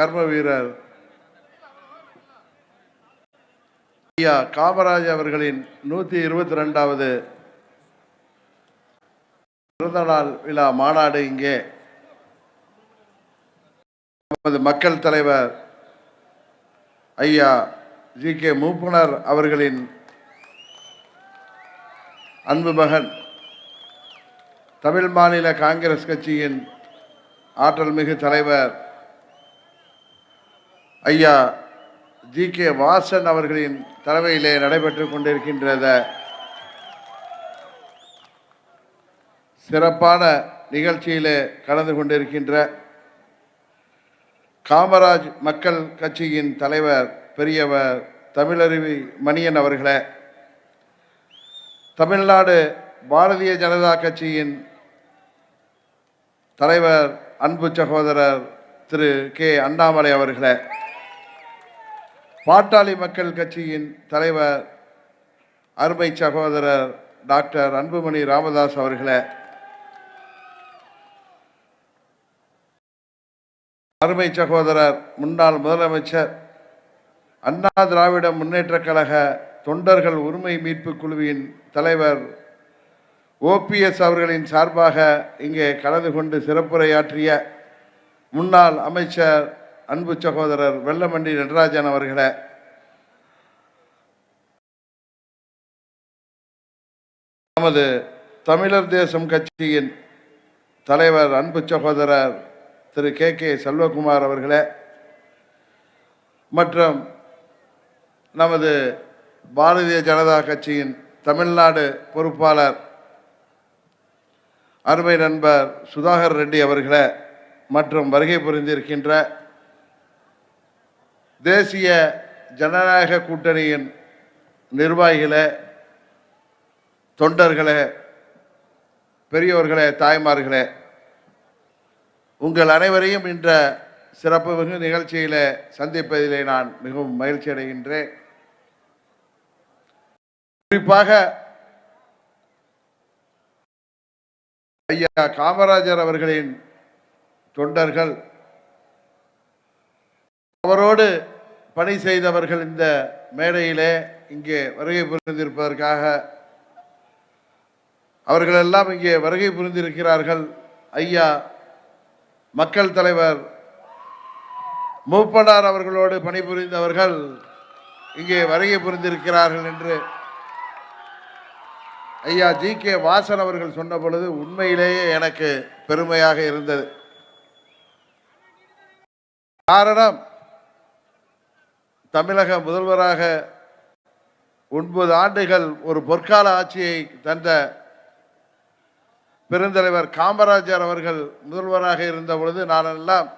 கர்ம வீரர். ஐயா காமராஜ் அவர்களின் நூற்றி இருபத்தி ரெண்டாவது பிறந்தநாள் விழா மாநாடு இங்கே. நமது மக்கள் தலைவர் ஐயா ஜி கே மூப்பனர் அவர்களின் அன்பு மகன் தமிழ் மாநில காங்கிரஸ் கட்சியின் ஆற்றல் மிகு தலைவர் ஐயா ஜி. கே. வாசன் அவர்களின் தலைமையிலே நடைபெற்று கொண்டிருக்கின்றத சிறப்பான நிகழ்ச்சியிலே கலந்து கொண்டிருக்கின்ற காமராஜ் மக்கள் கட்சியின் தலைவர் பெரியவர் தமிழருவி மணியன் அவர்களே தமிழ்நாடு பாரதிய ஜனதா கட்சியின் தலைவர் அன்பு சகோதரர் திரு. கே. அண்ணாமலை அவர்களே பாட்டாளி மக்கள் கட்சியின் தலைவர் அருமை சகோதரர் டாக்டர் அன்புமணி ராமதாஸ் அவர்களே. அருமை சகோதரர் முன்னாள் முதலமைச்சர் அண்ணா திராவிட முன்னேற்றக் கழக தொண்டர்கள் உரிமை மீட்பு குழுவின் தலைவர் ஓபிஎஸ் அவர்களின் சார்பாக இங்கே கலந்து கொண்டு சிறப்புரையாற்றிய முன்னாள் அமைச்சர் அன்பு சகோதரர் வெள்ளமண்டி நடராஜன் அவர்களை. நமது தமிழர் தேசம் கட்சியின் தலைவர் அன்பு சகோதரர் திரு கே கே செல்வகுமார் அவர்களே மற்றும் நமது பாரதிய ஜனதா கட்சியின் தமிழ்நாடு பொறுப்பாளர் அருமை நண்பர் சுதாகர் ரெட்டி அவர்களே மற்றும் வருகை புரிந்திருக்கின்ற தேசிய ஜனநாயக கூட்டணியின் நிர்வாகிகளே தொண்டர்களே பெரியோர்களே தாய்மார்களே உங்கள் அனைவரையும் இன்ற சிறப்பு மிகு நிகழ்ச்சியில் சந்திப்பதிலே நான் மிகவும் மகிழ்ச்சி அடைகின்றேன். குறிப்பாக ஐயா காமராஜர் அவர்களின் தொண்டர்கள் அவரோடு பணி செய்தவர்கள் இந்த மேடையிலே இங்கே வருகை புரிந்திருப்பதற்காக அவர்களெல்லாம் இங்கே வருகை புரிந்திருக்கிறார்கள். ஐயா மக்கள் தலைவர் மூப்பனார் அவர்களோடு பணிபுரிந்தவர்கள் இங்கே வருகை புரிந்திருக்கிறார்கள் என்று ஐயா ஜி கே வாசன் அவர்கள் சொன்ன பொழுது உண்மையிலேயே எனக்கு பெருமையாக இருந்தது. காரணம் தமிழக முதல்வராக ஒன்பது ஆண்டுகள் ஒரு பொற்கால ஆட்சியை தந்த பெருந்தலைவர் காமராஜர் அவர்கள் முதல்வராக இருந்த பொழுது நானெல்லாம்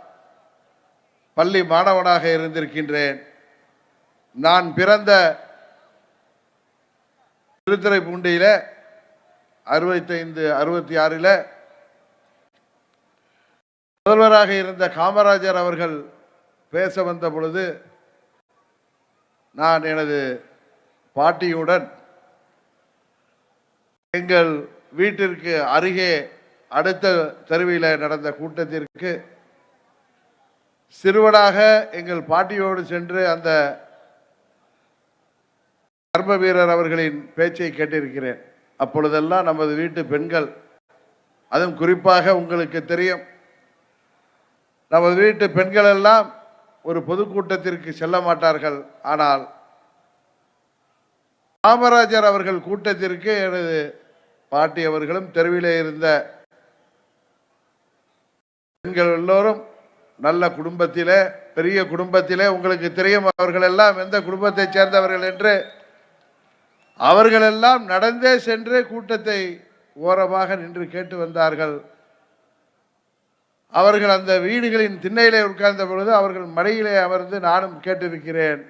பள்ளி மாணவனாக இருந்திருக்கின்றேன். நான் பிறந்த திருத்துறைப்பூண்டியில் அறுபத்தைந்து அறுபத்தி ஆறில் முதல்வராக இருந்த காமராஜர் அவர்கள் பேச வந்த பொழுது நான் எனது பாட்டியுடன் எங்கள் வீட்டிற்கு அருகே அடுத்த தெருவில் நடந்த கூட்டத்திற்கு சிறுவனாக எங்கள் பாட்டியோடு சென்று அந்த கர்ம வீரர் அவர்களின் பேச்சை கேட்டிருக்கிறேன். அப்பொழுதெல்லாம் நமது வீட்டு பெண்கள் அதுவும் குறிப்பாக உங்களுக்கு தெரியும் நமது வீட்டு பெண்கள் எல்லாம் ஒரு பொதுக்கூட்டத்திற்கு செல்ல மாட்டார்கள். ஆனால் காமராஜர் அவர்கள் கூட்டத்திற்கு எனது பாட்டி அவர்களும் தெருவிலே இருந்த பெண்கள் எல்லோரும் நல்ல குடும்பத்திலே பெரிய குடும்பத்திலே உங்களுக்கு தெரியும் அவர்கள் எல்லாம் எந்த குடும்பத்தைச் சேர்ந்தவர்கள் என்று. அவர்களெல்லாம் நடந்தே சென்று கூட்டத்தை ஓரமாக நின்று கேட்டு வந்தார்கள். அவர்கள் அந்த வீடுகளின் திண்ணையிலே உட்கார்ந்த பொழுது அவர்கள் மறையிலே அமர்ந்து நானும் கேட்டிருக்கிறேன்.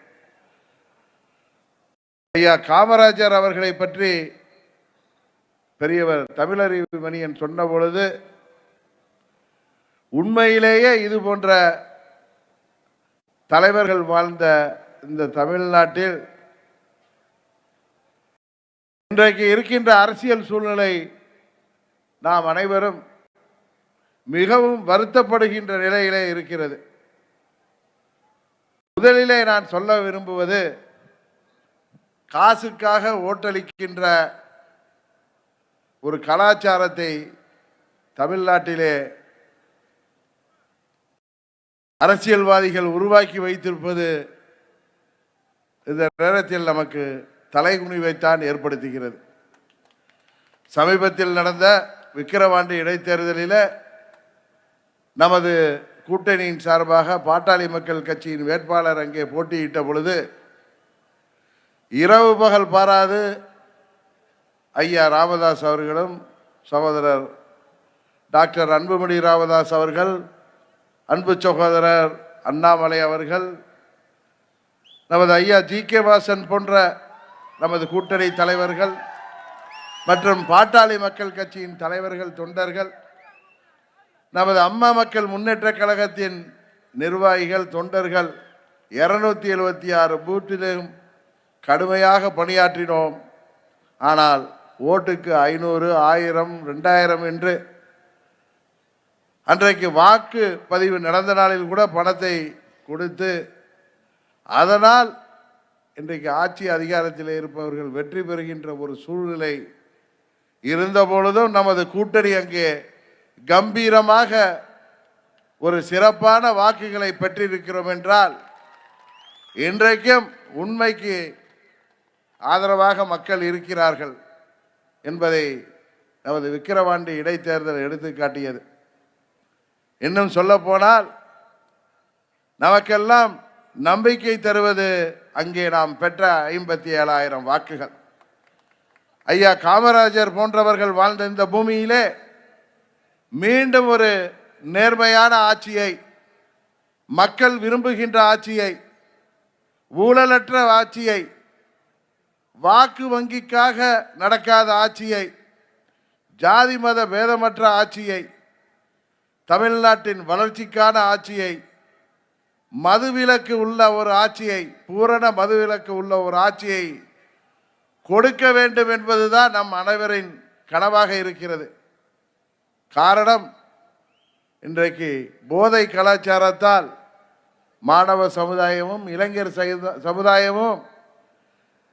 ஐயா காமராஜர் அவர்களை பற்றி பெரியவர் தமிழறிவு மணியன் சொன்ன பொழுது உண்மையிலேயே இது போன்ற தலைவர்கள் வாழ்ந்த இந்த தமிழ்நாட்டில் இன்றைக்கு இருக்கின்ற அரசியல் சூழ்நிலை நாம் அனைவரும் மிகவும் வருத்தப்படுகின்ற நிலையிலே இருக்கிறது. முதலிலே நான் சொல்ல விரும்புவது காசுக்காக ஓட்டளிக்கின்ற ஒரு கலாச்சாரத்தை தமிழ்நாட்டிலே அரசியல்வாதிகள் உருவாக்கி வைத்திருப்பது இந்த நேரத்தில் நமக்கு தலைகுனிவைத்தான் ஏற்படுத்துகிறது. சமீபத்தில் நடந்த விக்கிரவாண்டி இடைத்தேர்தலில் நமது கூட்டணியின் சார்பாக பாட்டாளி மக்கள் கட்சியின் வேட்பாளர் அங்கே போட்டியிட்ட பொழுது இரவு பகல் பாராது ஐயா ராமதாஸ் அவர்களும் சகோதரர் டாக்டர் அன்புமணி ராமதாஸ் அவர்கள் அன்பு சகோதரர் அண்ணாமலை அவர்கள் நமது ஐயா ஜி கே வாசன் போன்ற நமது கூட்டணி தலைவர்கள் மற்றும் பாட்டாளி மக்கள் கட்சியின் தலைவர்கள் தொண்டர்கள் நமது அம்மா மக்கள் முன்னேற்ற கழகத்தின் நிர்வாகிகள் தொண்டர்கள் இரநூத்தி எழுபத்தி ஆறு பூத்திலும் கடுமையாக பணியாற்றினோம். ஆனால் ஓட்டுக்கு ஐநூறு ஆயிரம் ரெண்டாயிரம் என்று அன்றைக்கு வாக்கு பதிவு நடந்த நாளில் கூட பணத்தை கொடுத்து அதனால் இன்றைக்கு ஆட்சி அதிகாரத்தில் இருப்பவர்கள் வெற்றி பெறுகின்ற ஒரு சூழ்நிலை இருந்த பொழுதும் நமது கூட்டணி அங்கே கம்பீரமாக ஒரு சிறப்பான வாக்குகளை பெற்றிருக்கிறோம் என்றால் இன்றைக்கும் உண்மைக்கு ஆதரவாக மக்கள் இருக்கிறார்கள் என்பதை நமது விக்கிரவாண்டி இடைத்தேர்தல் எடுத்து காட்டியது இன்னும் சொல்லப்போனால் நமக்கெல்லாம் நம்பிக்கை தருவது அங்கே நாம் பெற்ற ஐம்பத்தி ஏழாயிரம் வாக்குகள். ஐயா காமராஜர் போன்றவர்கள் வாழ்ந்த இந்த பூமியிலே மீண்டும் ஒரு நேர்மையான ஆட்சியை மக்கள் விரும்புகின்ற ஆட்சியை ஊழலற்ற ஆட்சியை வாக்கு வங்கிக்காக நடக்காத ஆட்சியை ஜாதி மத பேதமற்ற ஆட்சியை தமிழ்நாட்டின் வளர்ச்சிக்கான ஆட்சியை மதுவிலக்கு உள்ள ஒரு ஆட்சியை பூரண மதுவிலக்கு உள்ள ஒரு ஆட்சியை கொடுக்க வேண்டும் என்பதுதான் நம் அனைவரின் கனவாக இருக்கிறது. காரணம் இன்றைக்கு போதை கலாச்சாரத்தால் மாணவ சமுதாயமும் இளைஞர் சமுதாயமும்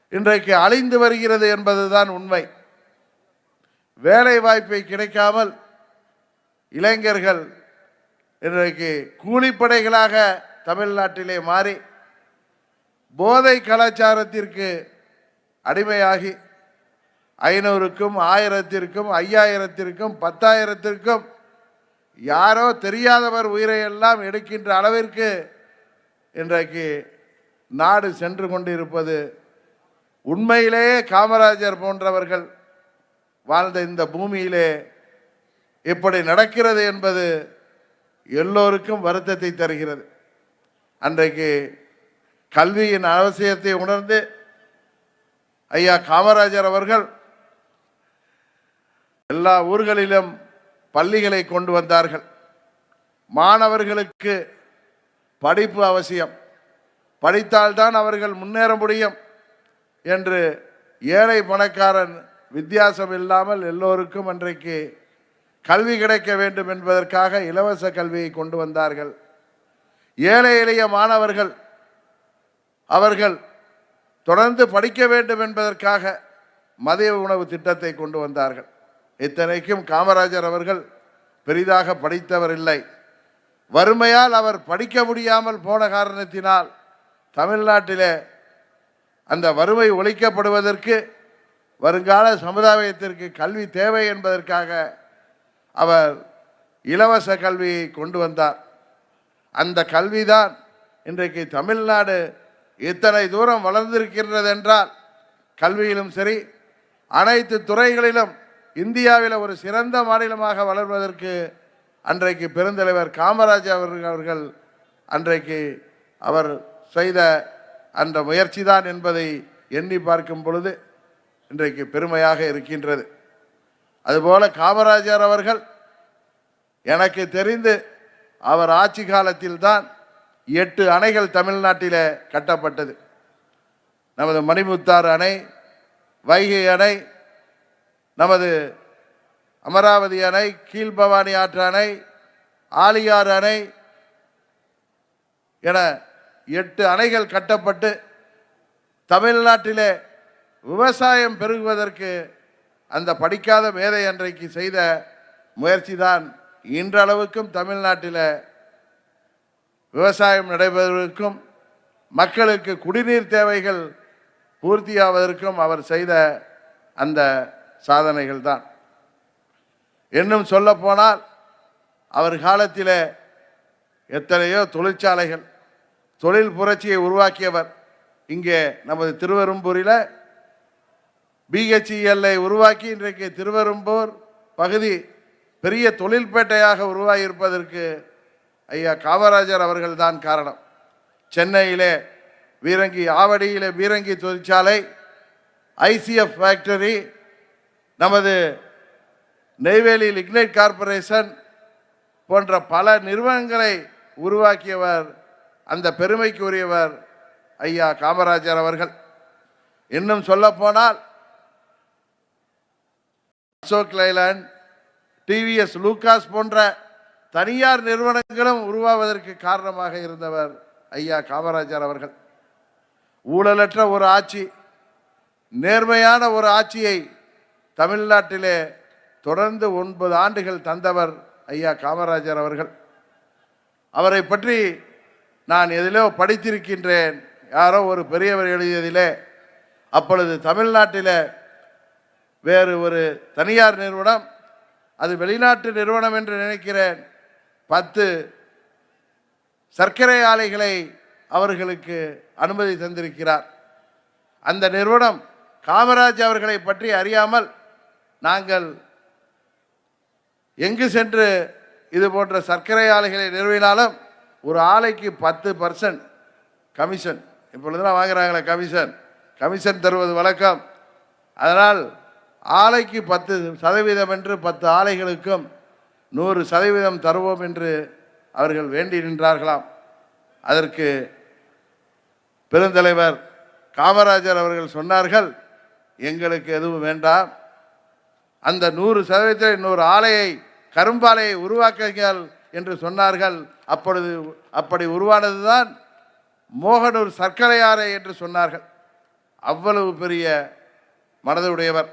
இன்றைக்கு அழிந்து வருகிறது என்பதுதான் உண்மை. வேலை வாய்ப்பை கிடைக்காமல் இளைஞர்கள் இன்றைக்கு கூலிப்படைகளாக தமிழ்நாட்டிலே மாறி போதை கலாச்சாரத்திற்கு அடிமையாகி ஐநூறுக்கும் ஆயிரத்திற்கும் ஐயாயிரத்திற்கும் பத்தாயிரத்திற்கும் யாரோ தெரியாதவர் உயிரை எல்லாம் எடுக்கின்ற அளவிற்கு இன்றைக்கு நாடு சென்று கொண்டிருப்பது உண்மையிலேயே காமராஜர் போன்றவர்கள் வாழ்ந்த இந்த பூமியிலே இப்படி நடக்கிறது என்பது எல்லோருக்கும் வருத்தத்தை தருகிறது. அன்றைக்கு கல்வியின் அவசியத்தை உணர்ந்து ஐயா காமராஜர் அவர்கள் எல்லா ஊர்களிலும் பள்ளிகளை கொண்டு வந்தார்கள். மாணவர்களுக்கு படிப்பு அவசியம். படித்தால்தான் அவர்கள் முன்னேற முடியும் என்று ஏழை பணக்காரன் வித்தியாசம் இல்லாமல் எல்லோருக்கும் அன்றைக்கு கல்வி கிடைக்க வேண்டும் என்பதற்காக இலவச கல்வியை கொண்டு வந்தார்கள். ஏழை எளிய மாணவர்கள் அவர்கள் தொடர்ந்து படிக்க வேண்டும் என்பதற்காக மதிய உணவு திட்டத்தை கொண்டு வந்தார்கள். இத்தனைக்கும் காமராஜர் அவர்கள் பெரிதாக படித்தவர் இல்லை வறுமையால் அவர் படிக்க முடியாமல் போன காரணத்தினால் தமிழ்நாட்டிலே அந்த வறுமை ஒழிக்கப்படுவதற்கு வருங்கால சமுதாயத்திற்கு கல்வி தேவை என்பதற்காக அவர் இலவச கல்வியை கொண்டு வந்தார். அந்த கல்விதான் இன்றைக்கு தமிழ்நாடு இத்தனை தூரம் வளர்ந்திருக்கின்றது என்றால் கல்வியிலும் சரி அனைத்து துறைகளிலும் இந்தியாவில் ஒரு சிறந்த மாநிலமாக வளர்வதற்கு அன்றைக்கு பெருந்தலைவர் காமராஜர் அவர்கள் அவர்கள் அன்றைக்கு அவர் செய்த அந்த முயற்சி தான் என்பதை எண்ணி பார்க்கும் பொழுது இன்றைக்கு பெருமையாக இருக்கின்றது. அதுபோல காமராஜர் அவர்கள் எனக்கு தெரிந்து அவர் ஆட்சி காலத்தில் தான் எட்டு அணைகள் தமிழ்நாட்டில் கட்டப்பட்டது. நமது மணிமுத்தாறு அணை வைகை அணை நமது அமராவதி அணை கீழ்பவானி ஆற்று அணை ஆலியாறு அணை என எட்டு அணைகள் கட்டப்பட்டு தமிழ்நாட்டிலே விவசாயம் பெருகுவதற்கு அந்த படிக்காத மேதை அன்றைக்கு செய்த முயற்சி தான் இன்றளவுக்கும் தமிழ்நாட்டில் விவசாயம் நடைபெறுவதற்கும் மக்களுக்கு குடிநீர் தேவைகள் பூர்த்தியாவதற்கும் அவர் செய்த அந்த சாதனைகள் தான் இன்னும் சொல்லப்போனால் அவர் காலத்தில் எத்தனையோ தொழிற்சாலைகள் தொழில் புரட்சியை உருவாக்கியவர் இங்கே நமது திருவெரும்பூரில் பிஹெச்இஎல்லை உருவாக்கி இன்றைக்கு திருவெரும்பூர் பகுதி பெரிய தொழில்பேட்டையாக உருவாகியிருப்பதற்கு ஐயா காமராஜர் அவர்கள்தான் காரணம். சென்னையிலே வீரங்கி ஆவடியிலே வீரங்கி தொழிற்சாலை ஐசிஎஃப் ஃபேக்டரி நமது நெய்வேலி லிக்னைட் கார்ப்பரேஷன் போன்ற பல நிறுவனங்களை உருவாக்கியவர் அந்த பெருமைக்கு உரியவர் ஐயா காமராஜர் அவர்கள். இன்னும் சொல்லப்போனால் அசோக் லைலாண்ட் டிவிஎஸ் லூகாஸ் போன்ற தனியார் நிறுவனங்களும் உருவாவதற்கு காரணமாக இருந்தவர் ஐயா காமராஜர் அவர்கள். ஊழலற்ற ஒரு ஆட்சி நேர்மையான ஒரு ஆட்சியை தமிழ்நாட்டிலே தொடர்ந்து ஒன்பது ஆண்டுகள் தந்தவர் ஐயா காமராஜர் அவர்கள். அவரை பற்றி நான் எதிலோ படித்திருக்கின்றேன். யாரோ ஒரு பெரியவர் எழுதியதிலே அப்பொழுது தமிழ்நாட்டில் வேறு ஒரு தனியார் நிறுவனம் அது வெளிநாட்டு நிறுவனம் என்று நினைக்கிறேன். பத்து சர்க்கரை ஆலைகளை அவர்களுக்கு அனுமதி தந்திருக்கிறார். அந்த நிறுவனம் காமராஜ் அவர்களை பற்றி அறியாமல் நாங்கள் எங்கு சென்று இது போன்ற சர்க்கரை ஆலைகளை நிறுவினாலும் ஒரு ஆலைக்கு பத்து பர்சன்ட் கமிஷன் இப்பொழுதுலாம் வாங்குறாங்களே கமிஷன் கமிஷன் தருவது வழக்கம். அதனால் ஆலைக்கு பத்து சதவீதம் என்று பத்து ஆலைகளுக்கும் நூறு சதவீதம் தருவோம் என்று அவர்கள் வேண்டி நின்றார்களாம். அதற்கு பெருந்தலைவர் காமராஜர் அவர்கள் சொன்னார்கள் எங்களுக்கு எதுவும் வேண்டாம். அந்த நூறு சதவீதத்தில் இன்னொரு ஆலையை கரும்பாலையை உருவாக்குங்கள் என்று சொன்னார்கள். அப்பொழுது அப்படி உருவானதுதான் மோகனூர் சர்க்கரை ஆலை என்று சொன்னார்கள். அவ்வளவு பெரிய மனதுடையவர்.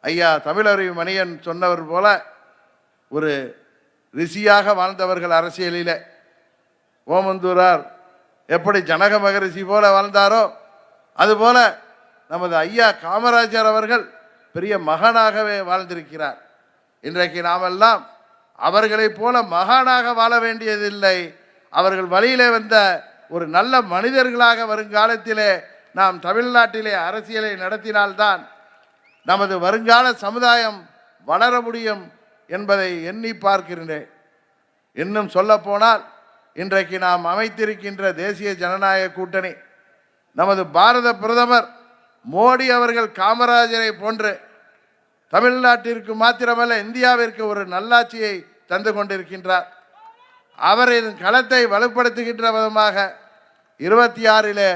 ஐயா தமிழறிவு மணியன் சொன்னவர் போல ஒரு ரிஷியாக வாழ்ந்தவர்கள் அரசியலில். ஓமந்தூரார் எப்படி ஜனக மகரிஷி போல வாழ்ந்தாரோ அதுபோல நமது ஐயா காமராஜர் அவர்கள் பெரிய மகனாகவே வாழ்ந்திருக்கிறார். இன்றைக்கு நாமெல்லாம் அவர்களைப் போல மகானாக வாழ வேண்டியதில்லை. அவர்கள் வழியிலே வந்த ஒரு நல்ல மனிதர்களாக வருங்காலத்திலே நாம் தமிழ்நாட்டிலே அரசியலை நடத்தினால்தான் நமது வருங்கால சமுதாயம் வளர முடியும் என்பதை எண்ணி பார்க்கின்றேன் இன்னும் சொல்லப்போனால் இன்றைக்கு நாம் அமைத்திருக்கின்ற தேசிய ஜனநாயக கூட்டணி நமது பாரத பிரதமர் மோடி அவர்கள் காமராஜரை போன்று தமிழ்நாட்டிற்கு மாத்திரமல்ல இந்தியாவிற்கு ஒரு நல்லாட்சியை தந்து கொண்டிருக்கின்றார். அவரின் களத்தை வலுப்படுத்துகின்ற விதமாக இருபத்தி ஆறிலே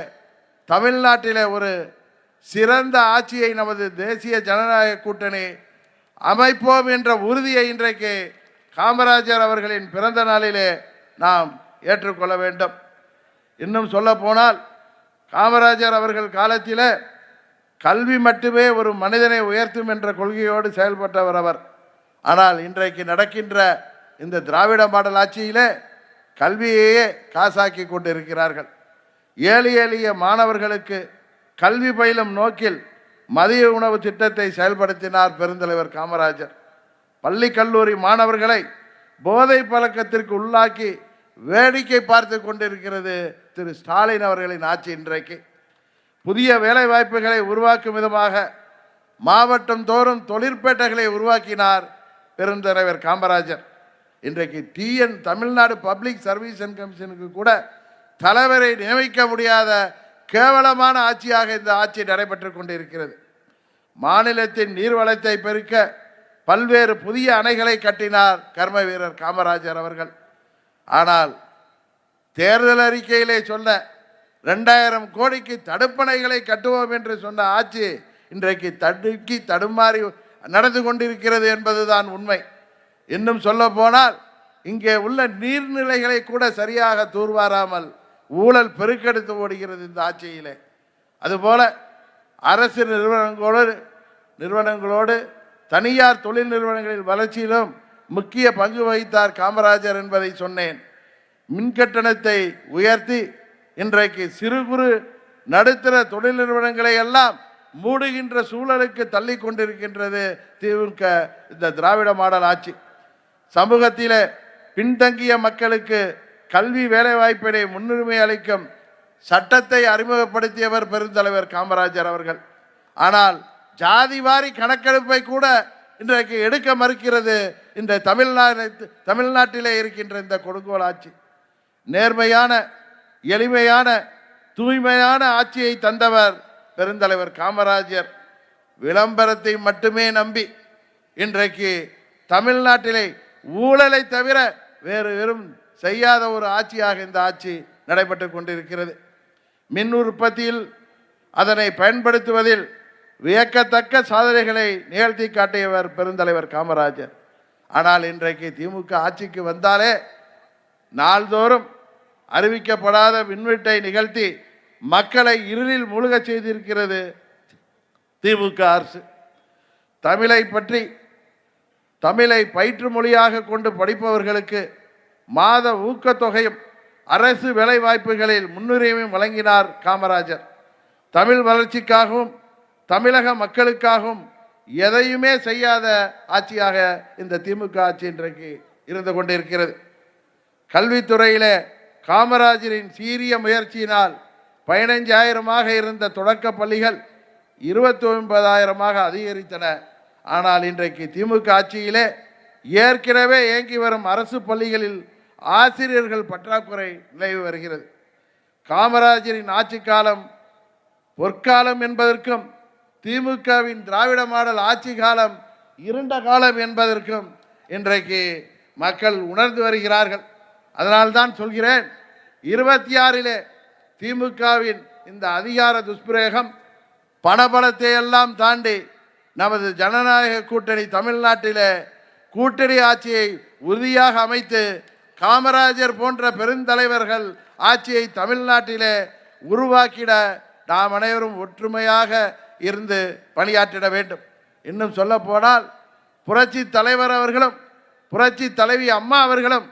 தமிழ்நாட்டிலே ஒரு சிறந்த ஆட்சியை நமது தேசிய ஜனநாயக கூட்டணி அமைப்போம் என்ற உறுதியை இன்றைக்கு காமராஜர் அவர்களின் பிறந்த நாளிலே நாம் ஏற்றுக்கொள்ள வேண்டும். இன்னும் சொல்ல போனால் காமராஜர் அவர்கள் காலத்திலே கல்வி மட்டுமே ஒரு மனிதனை உயர்த்தும் என்ற கொள்கையோடு செயல்பட்டவர் அவர். ஆனால் இன்றைக்கு நடக்கின்ற இந்த திராவிட மாடல் ஆட்சியிலே கல்வியையே காசாக்கி கொண்டிருக்கிறார்கள். ஏழை எளிய மாணவர்களுக்கு கல்வி பயிலும் நோக்கில் மதிய உணவு திட்டத்தை செயல்படுத்தினார் பெருந்தலைவர் காமராஜர். பள்ளி கல்லூரி மாணவர்களை போதை பழக்கத்திற்கு உள்ளாக்கி வேடிக்கை பார்த்து கொண்டிருக்கிறது திரு ஸ்டாலின் அவர்களின் ஆட்சி இன்றைக்கு. புதிய வேலைவாய்ப்புகளை உருவாக்கும் விதமாக மாவட்டம் தோறும் தொழிற்பேட்டைகளை உருவாக்கினார் பெருந்தலைவர் காமராஜர். இன்றைக்கு டிஎன் தமிழ்நாடு பப்ளிக் சர்வீஸ் கமிஷனுக்கு கூட தலைவரை நியமிக்க முடியாத கேவலமான ஆட்சியாக இந்த ஆட்சி நடைபெற்று கொண்டிருக்கிறது. மாநிலத்தின் நீர்வளத்தை பெருக்க பல்வேறு புதிய அணைகளை கட்டினார் கர்ம வீரர் காமராஜர் அவர்கள். ஆனால் தேர்தல் அறிக்கையிலே சொன்ன ரெண்டாயிரம் கோடிக்கு தடுப்பணைகளை கட்டுவோம் என்று சொன்ன ஆட்சி இன்றைக்கு தடுக்கி தடுமாறி நடந்து கொண்டிருக்கிறது என்பதுதான் உண்மை. இன்னும் சொல்ல போனால் இங்கே உள்ள நீர்நிலைகளை கூட சரியாக தூர்வாராமல் ஊழல் பெருக்கெடுத்து ஓடுகிறது இந்த ஆட்சியிலே. அதுபோல அரசு நிறுவனங்களோடு நிறுவனங்களோடு தனியார் தொழில் நிறுவனங்களின் வளர்ச்சியிலும் முக்கிய பங்கு வகித்தார் காமராஜர் என்பதை சொன்னேன். மின் கட்டணத்தை உயர்த்தி இன்றைக்கு சிறு குறு நடுத்தர தொழில் நிறுவனங்களை எல்லாம் மூடுகின்ற சூழலுக்கு தள்ளி கொண்டிருக்கின்றது திமுக இந்த திராவிட மாடல் ஆட்சி. சமூகத்திலே பின்தங்கிய மக்களுக்கு கல்வி வேலைவாய்ப்பினை முன்னுரிமை அளிக்கும் சட்டத்தை அறிமுகப்படுத்தியவர் பெருந்தலைவர் காமராஜர் அவர்கள். ஆனால் ஜாதிவாரி கணக்கெடுப்பை கூட இன்றைக்கு எடுக்க மறுக்கிறது இந்த தமிழ்நாடு தமிழ்நாட்டிலே இருக்கின்ற இந்த கொடுங்கோல் ஆட்சி. நேர்மையான எளிமையான தூய்மையான ஆட்சியை தந்தவர் பெருந்தலைவர் காமராஜர். விளம்பரத்தை மட்டுமே நம்பி இன்றைக்கு தமிழ்நாட்டிலே ஊழலை தவிர வேறு வெறும் செய்யாத ஒரு ஆட்சியாக இந்த ஆட்சி நடைபெற்று கொண்டிருக்கிறது. மின் உற்பத்தியில் அதனை பயன்படுத்துவதில் வியக்கத்தக்க சாதனைகளை நிகழ்த்தி காட்டியவர் பெருந்தலைவர் காமராஜர். ஆனால் இன்றைக்கு திமுக ஆட்சிக்கு வந்தாலே நாள்தோறும் அறிவிக்கப்படாத மின்வெட்டை நிகழ்த்தி மக்களை இருளில் மூழ்கச் செய்திருக்கிறது திமுக அரசு. தமிழை பற்றி தமிழை பயிற்று மொழியாக கொண்டு படிப்பவர்களுக்கு மாத ஊக்கத்தொகையும் அரசு வேலைவாய்ப்புகளில் முன்னுரிமையும் வழங்கினார் காமராஜர். தமிழ் வளர்ச்சிக்காகவும் தமிழக மக்களுக்காகவும் எதையுமே செய்யாத ஆட்சியாக இந்த திமுக ஆட்சி இன்றைக்கு இருந்து கொண்டிருக்கிறது. கல்வித்துறையிலே காமராஜரின் சீரிய முயற்சியினால் பதினைஞ்சாயிரமாக இருந்த தொடக்க பள்ளிகள் இருபத்தி ஒன்பதாயிரமாக அதிகரித்தன. ஆனால் இன்றைக்கு திமுக ஆட்சியிலே ஏற்கனவே இயங்கி வரும் அரசு பள்ளிகளில் ஆசிரியர்கள் பற்றாக்குறை நிலவி வருகிறது. காமராஜரின் ஆட்சி காலம் பொற்காலம் என்பதற்கும் திமுகவின் திராவிட மாடல் ஆட்சி காலம் இருண்ட காலம் என்பதற்கும் இன்றைக்கு மக்கள் உணர்ந்து வருகிறார்கள். அதனால்தான் சொல்கிறேன் இருபத்தி ஆறிலே திமுகவின் இந்த அதிகார துஷ்பிரயோகம் பணபலத்தை எல்லாம் தாண்டி நமது ஜனநாயக கூட்டணி தமிழ்நாட்டிலே கூட்டணி ஆட்சியை உறுதியாக அமைத்து காமராஜர் போன்ற பெருந்தலைவர்கள் ஆட்சியை தமிழ்நாட்டிலே உருவாக்கிட நாம் அனைவரும் ஒற்றுமையாக இருந்து பணியாற்றிட வேண்டும். இன்னும் சொல்ல போனால் புரட்சி தலைவர் அவர்களும் புரட்சி தலைவி அம்மா அவர்களும்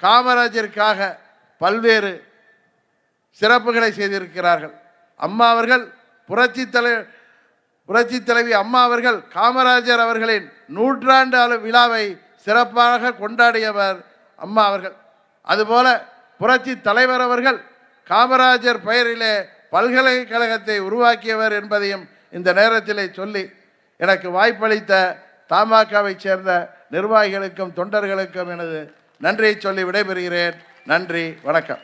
காமராஜருக்காக பல்வேறு சிறப்புகளை செய்திருக்கிறார்கள். அம்மா அவர்கள் புரட்சி தலை புரட்சி தலைவி அம்மா அவர்கள் காமராஜர் அவர்களின் நூற்றாண்டு அளவு விழாவை சிறப்பாக கொண்டாடியவர் அம்மா அவர்கள். அதுபோல புரட்சி தலைவர் அவர்கள் காமராஜர் பெயரிலே பல்கலைக்கழகத்தை உருவாக்கியவர் என்பதையும் இந்த நேரத்திலே சொல்லி எனக்கு வாய்ப்பளித்த தமாகவை சேர்ந்த நிர்வாகிகளுக்கும் தொண்டர்களுக்கும் எனது நன்றியை சொல்லி விடைபெறுகிறேன். நன்றி வணக்கம்.